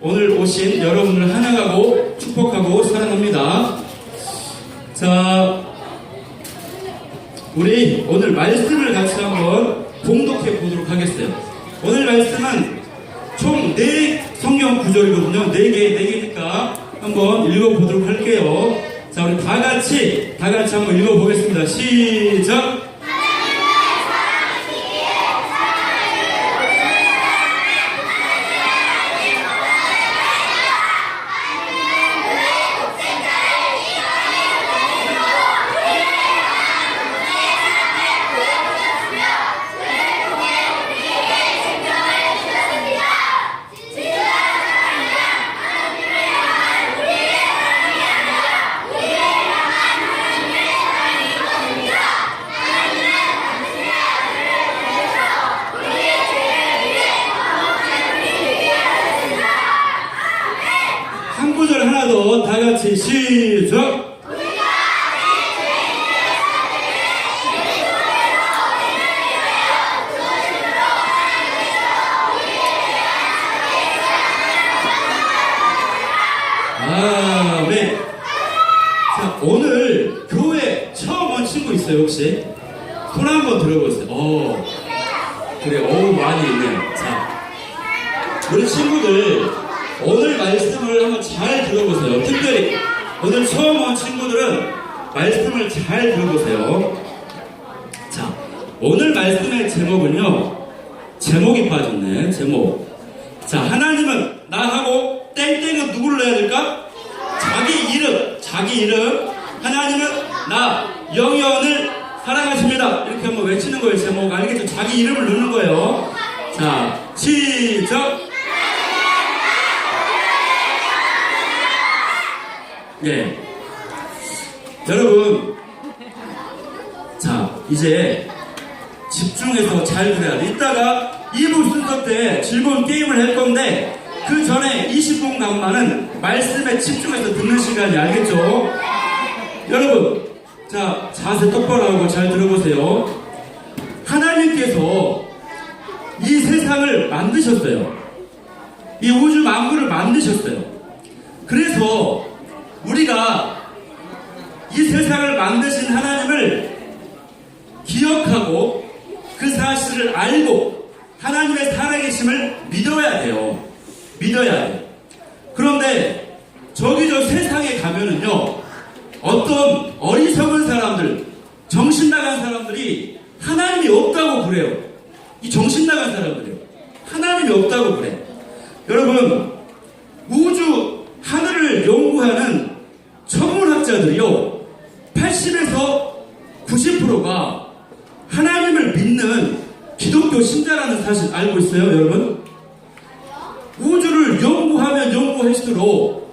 오늘 오신 여러분을 환영하고 축복하고 사랑합니다. 자, 우리 오늘 말씀을 같이 한번 공독해 보도록 하겠어요. 오늘 말씀은 총네 성경 구절이거든요. 네 개, 네 개니까 한번 읽어보도록 할게요. 자, 우리 다 같이, 다 같이 한번 읽어보겠습니다. 시작! 한 구절 하나 더 다 같이 시작! 아, 네. 자, 오늘 교회 처음 온 친구 있어요, 혹시? 손 한번 들어보세요. 어, 그래, 어우, 많이 있네요. 자, 우리 친구들, 오늘 말씀을 한번 잘 들어보세요. 특별히, 오늘 처음 온 친구들은 말씀을 잘 들어보세요. 자, 오늘 말씀의 제목은요, 제목이 빠졌네, 제목. 자, 하나님은 나하고 땡땡은 누구를 넣어야 될까? 자기 이름, 자기 이름. 하나님은 나, 영원을 사랑하십니다. 이렇게 한번 외치는 거예요, 제목. 알겠죠? 자기 이름을 넣는 거예요. 자, 시작! 네. 여러분, 자, 이제 집중해서 잘 들어야 돼. 이따가 2부 순서 때 즐거운 게임을 할 건데, 그 전에 20분 간만은 말씀에 집중해서 듣는 시간이 알겠죠? 여러분, 자, 자세 똑바로 하고 잘 들어보세요. 하나님께서 이 세상을 만드셨어요. 이 우주 만물을 만드셨어요. 그래서 우리가 이 세상을 만드신 하나님을 기억하고 그 사실을 알고 하나님의 살아계심을 믿어야 돼요. 믿어야 돼요. 그런데 저기 저 세상에 가면은요, 어떤 어리석은 사람들, 정신 나간 사람들이 하나님이 없다고 그래요. 이 정신 나간 사람들이요. 하나님이 없다고 그래. 여러분, 우주 하늘을 연구하는 천문학자들이요, 80에서 90%가 하나님을 믿는 기독교 신자라는 사실 알고 있어요, 여러분? 우주를 연구하면 연구할수록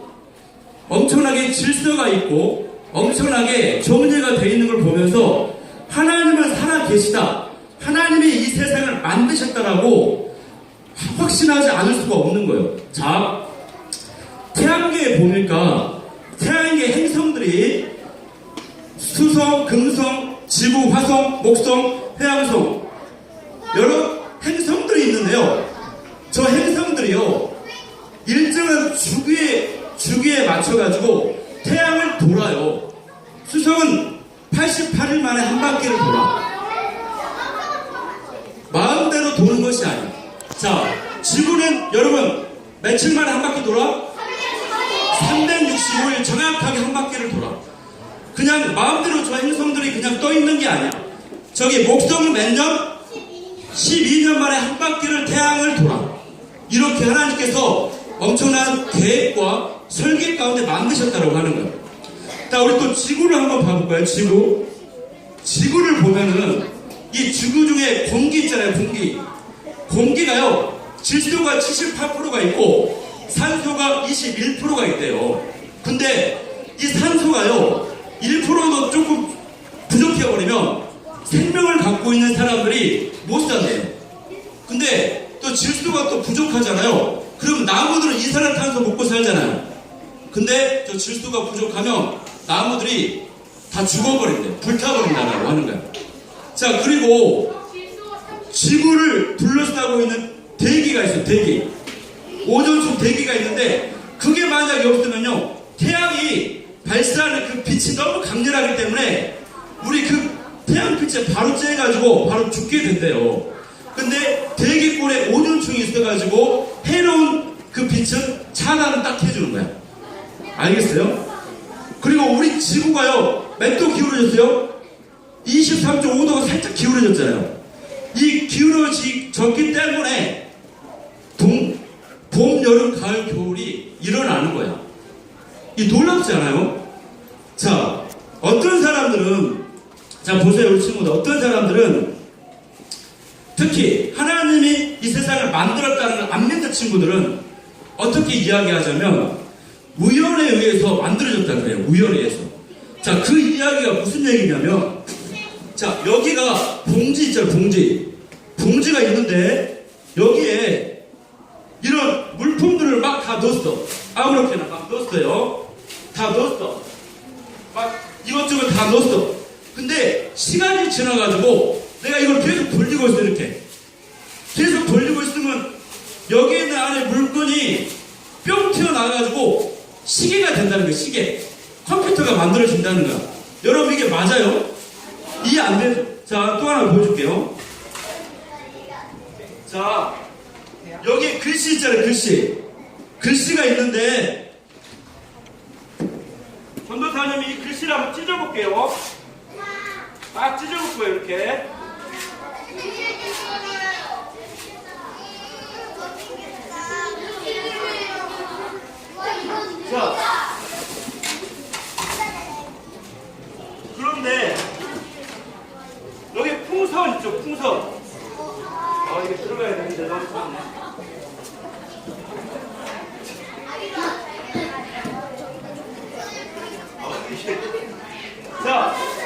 엄청나게 질서가 있고 엄청나게 정리가 되어 있는 걸 보면서 하나님은 살아 계시다. 하나님이 이 세상을 만드셨다라고 확신하지 않을 수가 없는 거예요. 자, 태양계에 보니까 태양계 행성들이 수성, 금성, 지구, 화성, 목성, 해양성 여러 행성들이 있는데요. 저 행성들이요 일정한 주기에 주기에 맞춰가지고 태양을 돌아요. 수성은 88일 만에 한 바퀴를 돌아. 마음대로 도는 것이 아니야. 자, 지구는 여러분 며칠 만에 한 바퀴 돌아? 365일 정확하게 한 바퀴를 돌아. 그냥 마음대로 저 행성들이 그냥 떠 있는 게 아니야. 저기 목성은 몇 년? 12년 만에 한 바퀴를 태양을 돌아. 이렇게 하나님께서 엄청난 계획과 설계 가운데 만드셨다고 하는 거예요. 자, 우리 또 지구를 한번 봐볼까요? 지구. 지구를 보면은 이 지구 중에 공기 있잖아요, 공기. 공기가요, 질소가 78%가 있고 산소가 21%가 있대요. 근데 이 산소가요, 1%도 조금 부족해버리면 생명을 갖고 있는 사람들이 못 산대요. 근데 또 질소가 또 부족하잖아요. 그럼 나무들은 이산화탄소 먹고 살잖아요. 근데 저 질소가 부족하면 나무들이 다 죽어버린대. 불타버린다라고 하는 거예요. 자, 그리고 지구를 둘러싸고 있는 대기가 있어요, 대기. 오존층 대기가 있는데 그게 만약에 없으면요 태양이 발사하는 그 빛이 너무 강렬하기 때문에 우리 그 태양빛에 바로 쬐가지고 바로 죽게 된대요. 근데 대기골에 오존층이 있어가지고 해로운 그 빛은 차단을 딱 해주는 거야. 알겠어요? 그리고 우리 지구가요 몇 도 기울어졌어요? 23.5도가 살짝 기울어졌잖아요. 이 기울어졌기 때문에 봄, 봄, 여름, 가을, 겨울이 일어나는 거야. 이 놀랍지 않아요? 자, 어떤 사람들은, 자, 보세요, 우리 친구들. 어떤 사람들은, 특히 하나님이 이 세상을 만들었다는 걸 안 믿는 친구들은 어떻게 이야기하자면, 우연에 의해서 만들어졌다 그래요. 우연에 의해서. 자, 그 이야기가 무슨 얘기냐면, 자, 여기가 봉지 있잖아요, 봉지. 봉지가 있는데, 여기에 이런 물품들을 막 다 넣었어. 아무렇게나 막 넣었어요. 다 넣었어. 막 이것저것 다 넣었어. 근데 시간이 지나가지고 내가 이걸 계속 돌리고 있어, 이렇게. 계속 돌리고 있으면 여기 있는 안에 물건이 뿅 튀어나와가지고 시계가 된다는 거야, 시계. 컴퓨터가 만들어진다는 거야. 여러분, 이게 맞아요? 이해 안 되죠? 자, 또 하나 보여줄게요. 자, 여기 글씨 있잖아요, 글씨. 글씨가 있는데, 전도사님이 이 글씨를 한번 찢어볼게요. 막 찢어볼 거예요, 이렇게. 자, 그런데, 여기 풍선 있죠, 풍선. 아, 이게 들어가야 되는데, 너무 작네. 자, 근데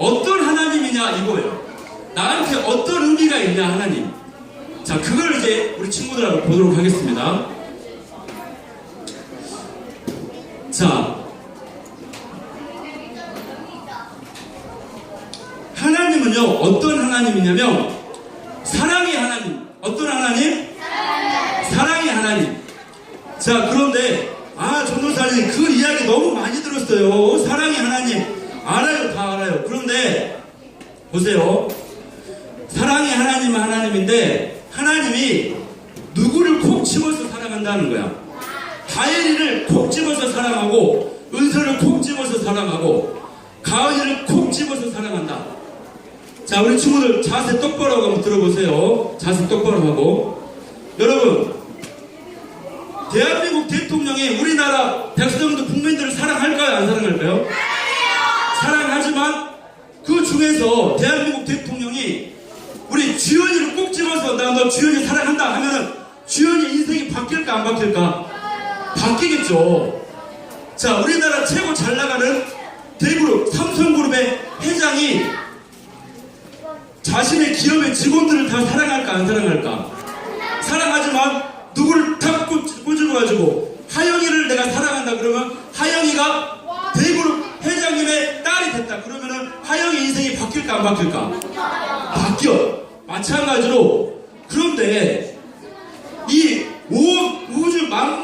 어떤 하나님이냐 이거예요. 나한테 어떤 의미가 있냐 하나님. 자, 그걸 이제 우리 친구들하고 보도록 하겠습니다. 자, 하나님은요, 어떤 하나님이냐면, 사랑의 하나님. 어떤 하나님? 사랑의 하나님. 자, 그런데, 아, 전도사님, 그 이야기 너무 많이 들었어요. 사랑의 하나님. 알아요, 다 알아요. 그런데, 보세요. 사랑의 하나님은 하나님인데 하나님이 누구를 콕 집어서 사랑한다는 거야. 다혜리를 콕 집어서 사랑하고 은서를 콕 집어서 사랑하고 가은이를 콕 집어서 사랑한다. 자 우리 친구들 자세 똑바로 하고 한번 들어보세요. 자세 똑바로 하고 여러분 대한민국 대통령이 우리나라 백성들 국민들을 사랑할까요? 안 사랑할까요? 사랑하지만 그 중에서 대한민국 대통령이 우리 주연이를 꼭 집어서 나 너 사랑한다 하면은 주연이 인생이 바뀔까? 바뀌겠죠. 자, 우리나라 최고 잘 나가는 대그룹 삼성그룹의 회장이 자신의 기업의 직원들을 다 사랑할까 안 사랑할까? 사랑하지만 누구를 탁 꽂- 꽂아가지고 하영이를 내가 사랑한다 그러면 하영이가 대그룹 회장님의 딸이 됐다 그러면은 하영이 인생이 바뀔까 안 바뀔까? 바뀌어. 마찬가지로 그런데 이 우- 우주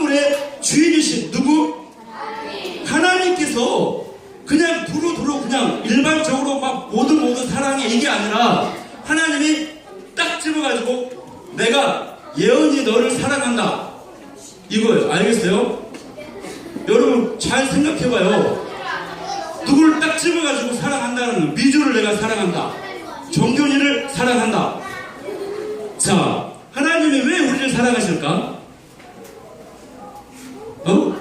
만물의 주인이신 누구? 하나님께서 그냥 두루두루 그냥 일반적으로 막 모두 모두 사랑해 이게 아니라 하나님이 딱 집어가지고 내가 예언이 너를 사랑한다 이거예요 알겠어요? 여러분 잘 생각해봐요 누구를 딱 집어가지고 사랑한다는 거. 미주를 내가 사랑한다 정균이를 사랑한다 자 하나님이 왜 우리를 사랑하실까? 어?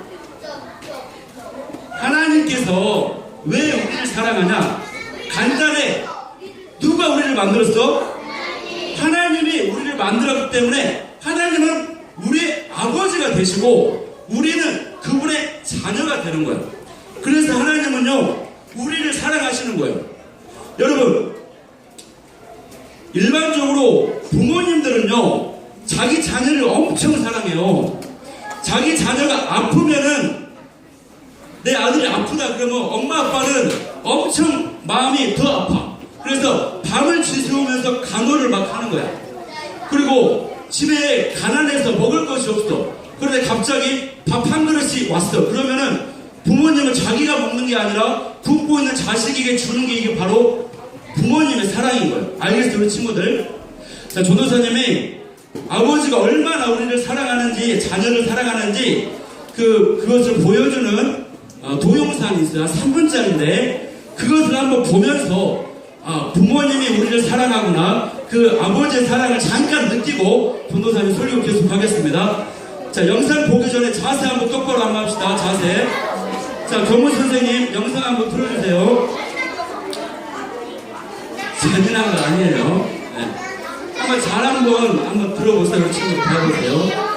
하나님께서 왜 우리를 사랑하냐? 간단해. 누가 우리를 만들었어? 하나님이 우리를 만들었기 때문에 하나님은 우리의 아버지가 되시고 우리는 그분의 자녀가 되는 거예요. 그래서 하나님은요, 우리를 사랑하시는 거예요. 여러분, 일반적으로 부모님들은요, 자기 자녀를 엄청 사랑해요. 자기 자녀가 아프면은 내 아들이 아프다 그러면 엄마 아빠는 엄청 마음이 더 아파. 그래서 밤을 지새우면서 간호를 막 하는 거야. 그리고 집에 가난해서 먹을 것이 없어. 그런데 갑자기 밥 한 그릇이 왔어. 그러면은 부모님은 자기가 먹는 게 아니라 굶고 있는 자식에게 주는 게 이게 바로 부모님의 사랑인 거예요. 알겠어요, 우리 친구들? 자, 조도사님이 아버지가 얼마나 우리를 사랑하는지, 자녀를 사랑하는지, 그, 그것을 보여주는 어, 동영상이 있어요. 3분짜리인데, 그것을 한번 보면서, 아, 부모님이 우리를 사랑하구나, 그 아버지의 사랑을 잠깐 느끼고, 전도사님 설교 계속 하겠습니다. 자, 영상 보기 전에 자세 한번 똑바로 한번 합시다. 자세. 자, 경무 선생님, 영상 한번 틀어주세요. 잔인한 거 아니에요. 네. 한번 잘 한번 한번 들어보세요. 친구 봐보세요.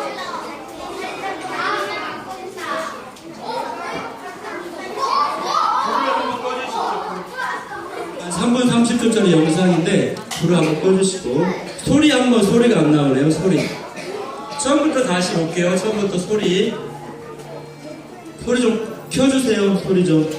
3분 30초짜리 영상인데 불을 한번 꺼주시고 소리 한번 소리가 안 나오네요. 소리. 처음부터 다시 볼게요. 처음부터 소리. 소리 좀 켜주세요. 소리 좀.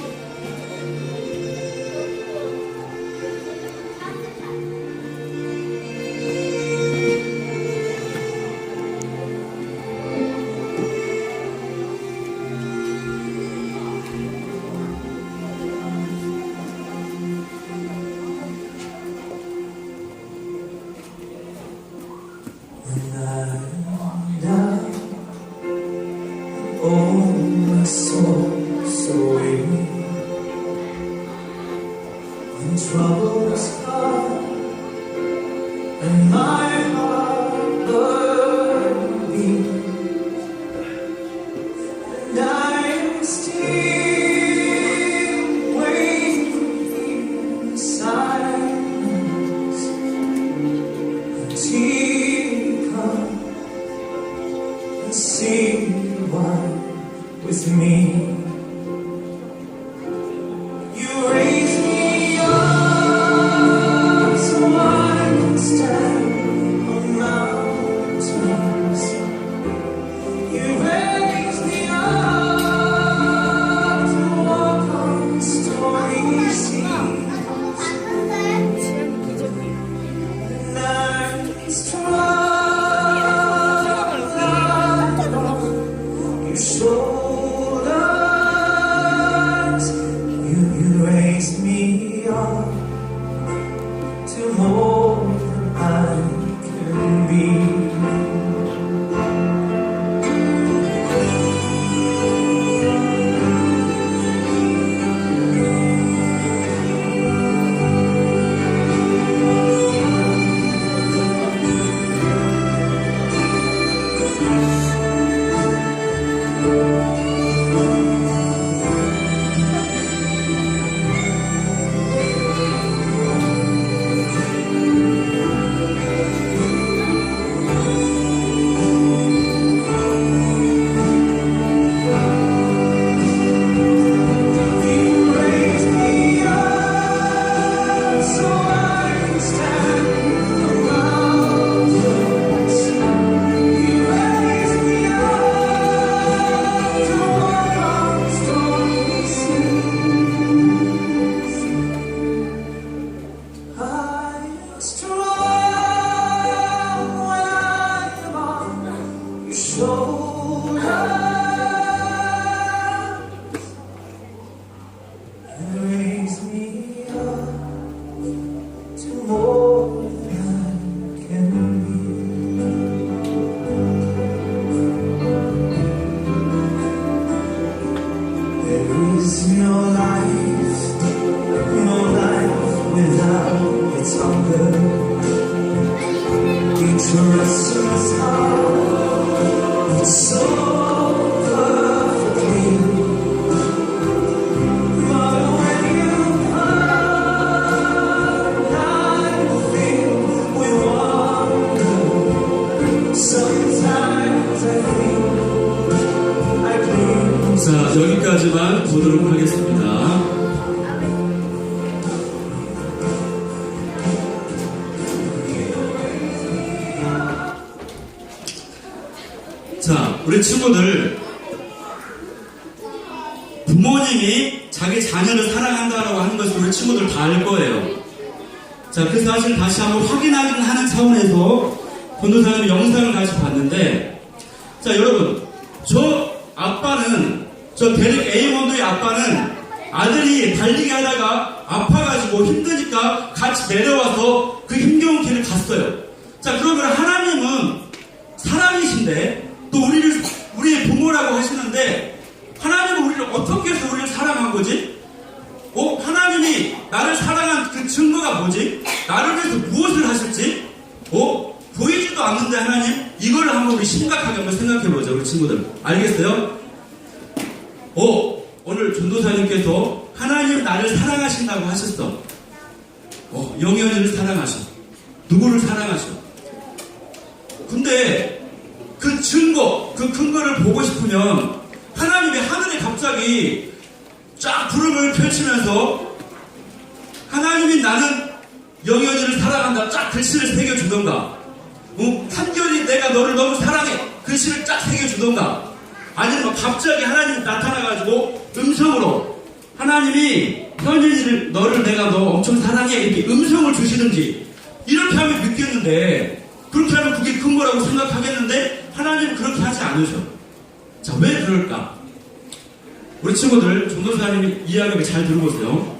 oh 아파가지고 힘드니까 같이 내려와서 그 힘겨운 길을 갔어요. 자, 그러면 하나님은 사랑이신데, 또 우리를, 우리의 부모라고 하시는데, 하나님은 우리를 어떻게 해서 우리를 사랑한 거지? 어? 하나님이 나를 사랑한 그 증거가 뭐지? 나를 위해서 무엇을 하실지? 어? 보이지도 않는데 하나님? 이걸 한번 우리 심각하게 한번 생각해보자, 우리 친구들. 알겠어요? 어? 오늘 전도사님께서 하나님 나를 사랑하신다고 하셨어. 어, 영현이를 사랑하셔. 누구를 사랑하셔. 근데 그 증거, 그 근거를 보고 싶으면 하나님이 하늘에 갑자기 쫙 구름을 펼치면서 하나님이 나는 영현이를 사랑한다 쫙 글씨를 새겨주던가 어? 한결이 내가 너를 너무 사랑해 글씨를 쫙 새겨주던가 아니면 뭐 갑자기 하나님이 나타나가지고 음성으로 하나님이 현진이를 너를 내가 너 엄청 사랑해 이렇게 음성을 주시든지 이렇게 하면 믿겠는데 그렇게 하면 그게 큰 거라고 생각하겠는데 하나님은 그렇게 하지 않으셔 자 왜 그럴까 우리 친구들 전도사님이 이야기를 잘 들어보세요.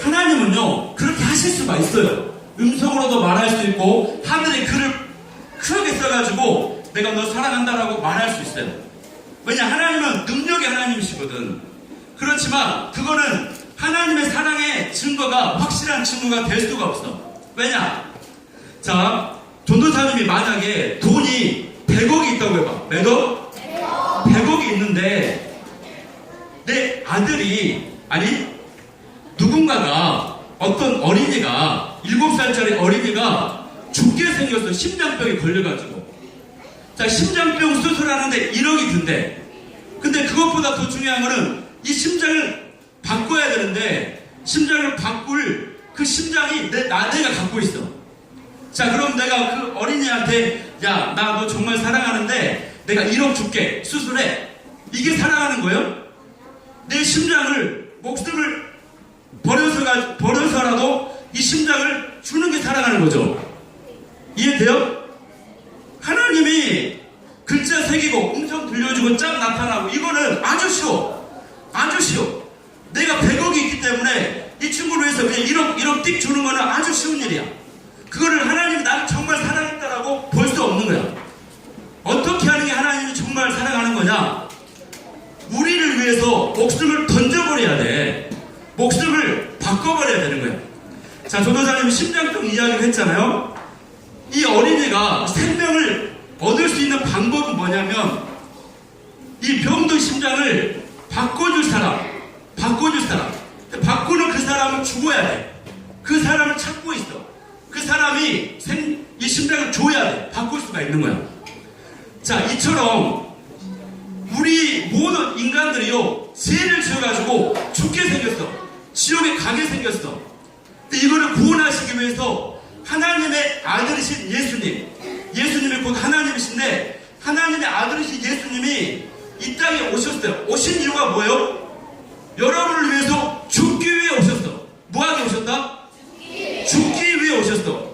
하나님은요 그렇게 하실 수가 있어요. 음성으로도 말할 수 있고 하늘에 글을 크게 써가지고 내가 너 사랑한다라고 말할 수 있어요. 왜냐 하나님은 능력의 하나님이시거든. 그렇지만 그거는 하나님의 사랑의 증거가 확실한 증거가 될 수가 없어. 왜냐? 자 전도사님이 만약에 돈이 100억이 있다고 해봐. 몇 억? 100억이 있는데 내 아들이 아니 누군가가 어떤 어린이가 7살짜리 어린이가 죽게 생겼어 심장병에 걸려가지고 자 심장병 수술하는데 1억이 든대. 근데 그것보다 더 중요한 거는 이 심장을 바꿔야 되는데 심장을 바꿀 그 심장이 내 나 내가 갖고 있어. 자 그럼 내가 그 어린이한테 야 나 너 정말 사랑하는데 내가 1억 줄게. 수술해. 이게 사랑하는 거예요? 내 심장을 목숨을 버려서 버려서라도 이 심장을 주는 게 사랑하는 거죠. 이해돼요? 하나님이 글자 새기고 음성 들려주고 쫙 나타나고 이거는 아주 쉬워 아주 쉬워 내가 100억이 있기 때문에 이 친구를 위해서 그냥 1억 1억 띡 주는 거는 아주 쉬운 일이야 그거를 하나님이 나를 정말 사랑했다라고 볼 수 없는 거야. 어떻게 하는 게 하나님이 정말 사랑하는 거냐? 우리를 위해서 목숨을 던져버려야 돼. 목숨을 바꿔버려야 되는 거야. 자, 조도사님 심장병 이야기를 했잖아요. 이 어린이가 생명을 얻을 수 있는 방법은 뭐냐면 이 병든 심장을 바꿔줄 사람, 바꿔줄 사람, 바꾸는 그 사람은 죽어야 돼. 그 사람을 찾고 있어. 그 사람이 생, 이 심장을 줘야 돼. 바꿀 수가 있는 거야. 자, 이처럼 우리 모든 인간들이요, 죄를 지어가지고 죽게 생겼어. 지옥에 가게 생겼어. 근데 이거를 구원하시기 위해서 하나님의 아들이신 예수님, 예수님이 곧 하나님이신데, 하나님의 아들이신 예수님이 이 땅에 오셨어요. 오신 이유가 뭐예요? 여러분을 위해서 죽기 위해 오셨어. 뭐하게 오셨다? 죽기 위해 오셨어.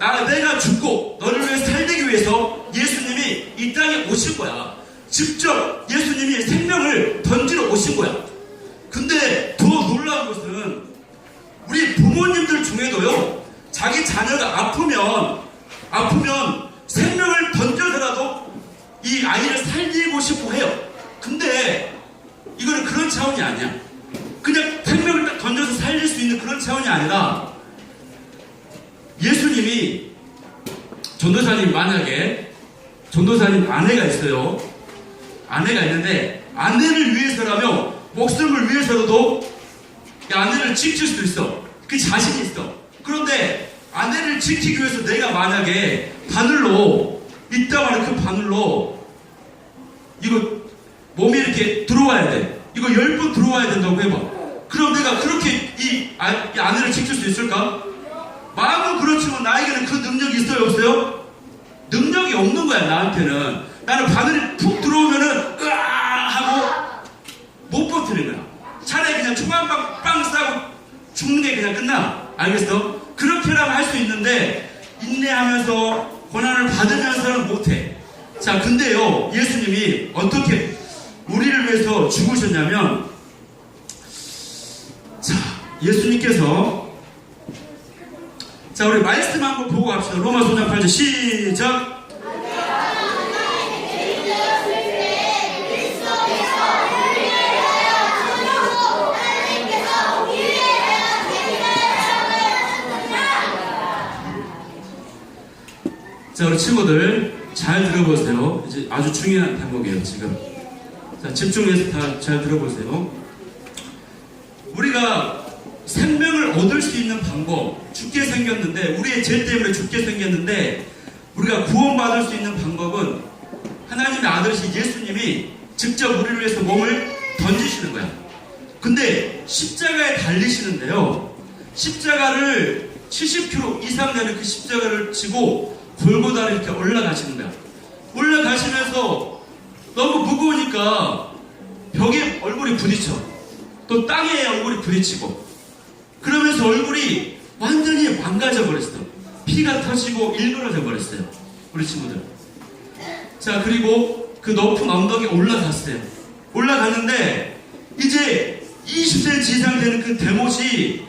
나, 내가 죽고 너를 위해 살기 위해서 직접 예수님이 생명을 던지러 오신 거야. 근데 더 놀라운 것은 우리 부모님들 중에도요, 자기 자녀가 아프면, 아프면 생명을 던져서라도 이 아이를 살리고 싶고 해요. 근데 이거는 그런 차원이 아니야. 그냥 생명을 딱 던져서 살릴 수 있는 그런 차원이 아니라 예수님이 전도사님 만약에 전도사님 아내가 있어요. 아내가 있는데 아내를 위해서라면 목숨을 위해서라도 이 아내를 지킬 수도 있어. 그 자신이 있어. 그런데 아내를 지키기 위해서 내가 만약에 바늘로 하는 그 바늘로 이거 몸에 이렇게 들어와야 돼. 이거 열 번 들어와야 된다고 해봐. 그럼 내가 그렇게 이, 아, 이 아내를 지킬 수 있을까? 마음은 그렇지만 나에게는 그 능력이 있어요, 없어요? 능력이 없는 거야, 나한테는. 나는 바늘이 푹 들어오면은, 으아! 하고 못 버티는 거야. 차라리 그냥 초반빵 빵 싸고 죽는 게 그냥 끝나. 알겠어? 그렇게라면 할수 있는데, 인내하면서 고난을 받으면서는 못해. 자, 근데요, 예수님이 어떻게 우리를 위해서 죽으셨냐면, 자, 예수님께서 자, 우리 말씀 한번 보고 갑시다. 로마서 5장 8절 시작. 자, 우리 친구들 잘 들어보세요. 이제 아주 중요한 대목이에요, 지금. 자, 집중해서 다 잘 들어보세요. 우리가 생명을 얻을 수 있는 방법, 죽게 생겼는데, 우리의 죄 때문에 죽게 생겼는데, 우리가 구원받을 수 있는 방법은 하나님의 아들이신 예수님이 직접 우리를 위해서 몸을 던지시는 거야. 근데 십자가에 달리시는데요. 십자가를 70km 이상 되는 그 십자가를 지고 골고다를 이렇게 거야. 올라가시면서 너무 무거우니까 벽에 얼굴이 부딪혀. 또 땅에 얼굴이 부딪히고. 그러면서 얼굴이 완전히 망가져 버렸어. 피가 터지고 일그러져 버렸어요. 우리 친구들. 자, 그리고 그 높은 언덕에 올라갔어요. 올라갔는데, 이제 20cm 이상 되는 그 대못이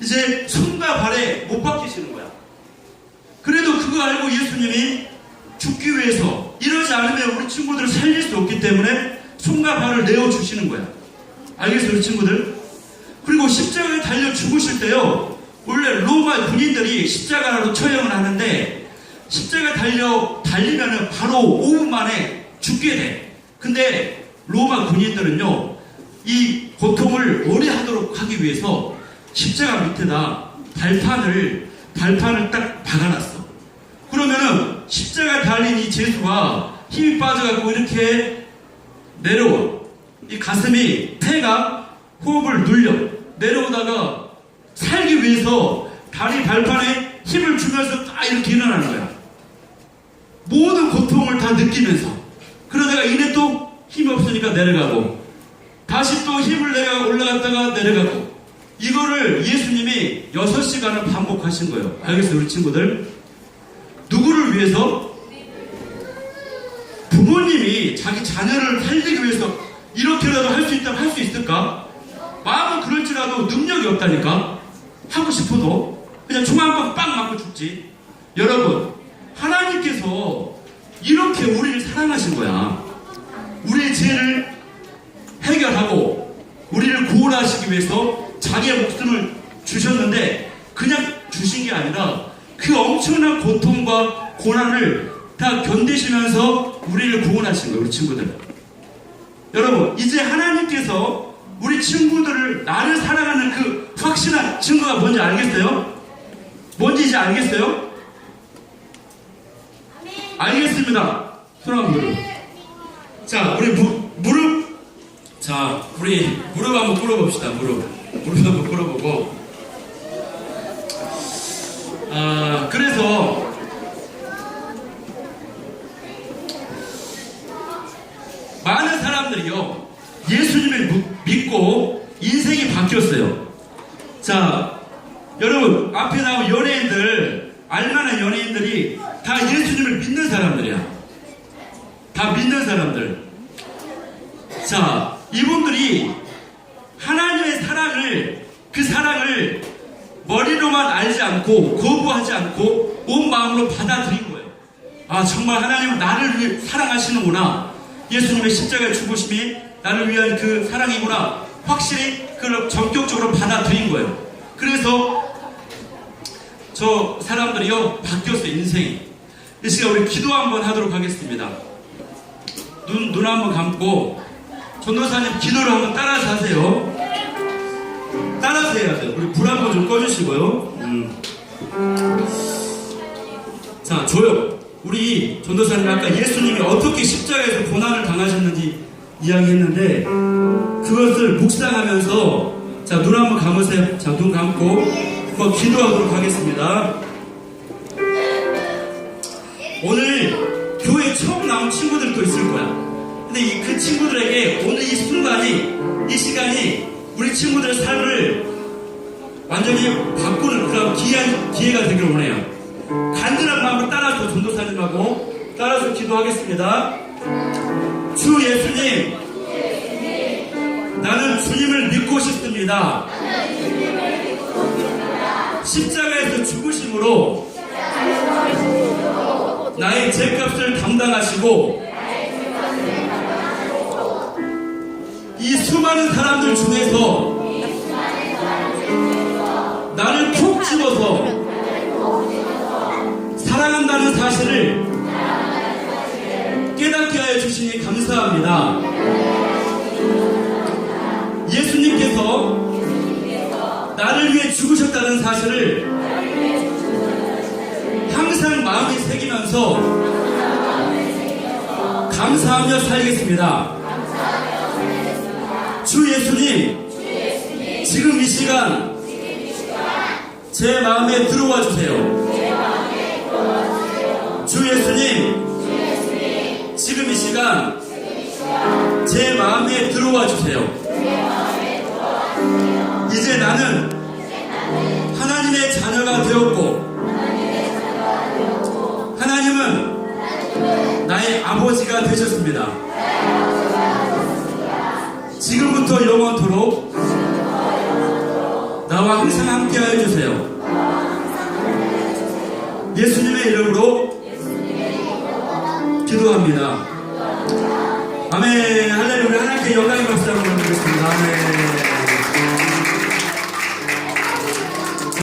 이제 손과 발에 못 박히시는 거야. 그래도 그거 알고 예수님이 죽기 위해서 이러지 않으면 우리 친구들을 살릴 수 없기 때문에 손과 발을 내어주시는 거야. 알겠어요, 친구들? 그리고 십자가에 달려 죽으실 때요, 원래 로마 군인들이 십자가로 처형을 하는데, 십자가 달려, 달리면은 바로 5분 만에 죽게 돼. 근데 로마 군인들은요, 이 고통을 오래 하도록 하기 위해서 십자가 밑에다 발판을, 발판을 딱 박아놨어. 그러면은 십자가 달린 이 제수가 힘이 빠져갖고 이렇게 내려와. 이 가슴이 폐가 호흡을 눌려 내려오다가 살기 위해서 다리 발판에 힘을 주면서 딱 이렇게 일어나는 거야. 모든 고통을 다 느끼면서 그러다가 이내 또 힘이 없으니까 내려가고 다시 또 힘을 내가 올라갔다가 내려가고 이거를 예수님이 6시간을 반복하신 거예요. 알겠어요, 우리 친구들? 누구를 위해서? 부모님이 자기 자녀를 살리기 위해서 이렇게라도 할 수 있다면 할 수 있을까? 마음은 그럴지라도 능력이 없다니까? 하고 싶어도 그냥 총한방빵 맞고 죽지. 여러분, 하나님께서 이렇게 우리를 사랑하신 거야. 우리의 죄를 해결하고 우리를 구원하시기 위해서 자기의 목숨을 주셨는데 그냥 주신 게 아니라 그 엄청난 고통과 고난을 다 견디시면서 우리를 구원하신 거예요, 우리 친구들. 여러분, 이제 하나님께서 우리 친구들을 나를 사랑하는 그 확실한 증거가 뭔지 알겠어요? 뭔지 이제 알겠어요? 알겠습니다. 손 한번 들어. 자, 우리 무, 무릎. 자, 우리 무릎 한번 꿇어봅시다. 무릎. 무릎 한번 꿇어보고. 아, 그래서 많은 사람들이요 예수님을 무- 믿고 인생이 바뀌었어요. 자, 여러분 앞에 나온 연예인들 알만한 연예인들이 다 예수님을 믿는 사람들이야. 다 믿는 사람들. 자, 이분들이 하나님의 사랑을, 그 사랑을 머리로만 알지 않고, 거부하지 않고, 온 마음으로 받아들인 거예요. 아, 정말 하나님은 나를 위해 사랑하시는구나. 예수님의 십자가의 죽으심이 나를 위한 그 사랑이구나. 확실히 그걸 전격적으로 받아들인 거예요. 그래서 저 사람들이요, 바뀌었어요, 인생이. 이 시간 우리 기도 한번 하도록 하겠습니다. 눈, 눈 한번 감고, 전도사님 기도를 한번 따라서 하세요. 따라서 해야 돼요. 우리 불 한번 좀 꺼주시고요. 음. 자, 조용. 우리 전도사님 아까 예수님이 어떻게 십자가에서 고난을 당하셨는지 이야기했는데, 그것을 묵상하면서, 자, 눈 한번 감으세요. 자, 눈 감고, 한번 기도하도록 하겠습니다. 오늘 교회 처음 나온 친구들도 있을 거야. 근데 이, 그 친구들에게 오늘 이 순간이, 이 시간이 우리 친구들의 삶을 완전히 바꾸는 그런 귀한 기회가 되길 원해요. 간절한 마음으로 따라서 전도사님 하고 따라서 기도하겠습니다. 주 예수님, 나는 주님을 믿고 싶습니다. 십자가에서 죽으심으로 나의 죄값을 담당하시고 이 수많은 사람들 중에서 나를 콕 집어서 사랑한다는 사실을 깨닫게 하여 주시니 감사합니다. 예수님께서 나를 위해 죽으셨다는 사실을 항상 마음에 새기면서 감사하며 살겠습니다. 주 예수님, 지금 이 시간 제 마음에 들어와 주세요. 주 예수님, 지금 이 시간 제 마음에 들어와 주세요. 이제 나는 하나님의 자녀가 되었고, 하나님은 나의 아버지가 되셨습니다. 지금부터 영원토록 나와 항상 함께 하여 주세요. 예수님의 이름으로 기도합니다. 아멘. 할렐루야. 하나님께 영광의 박수 한번 드리겠습니다. 아멘.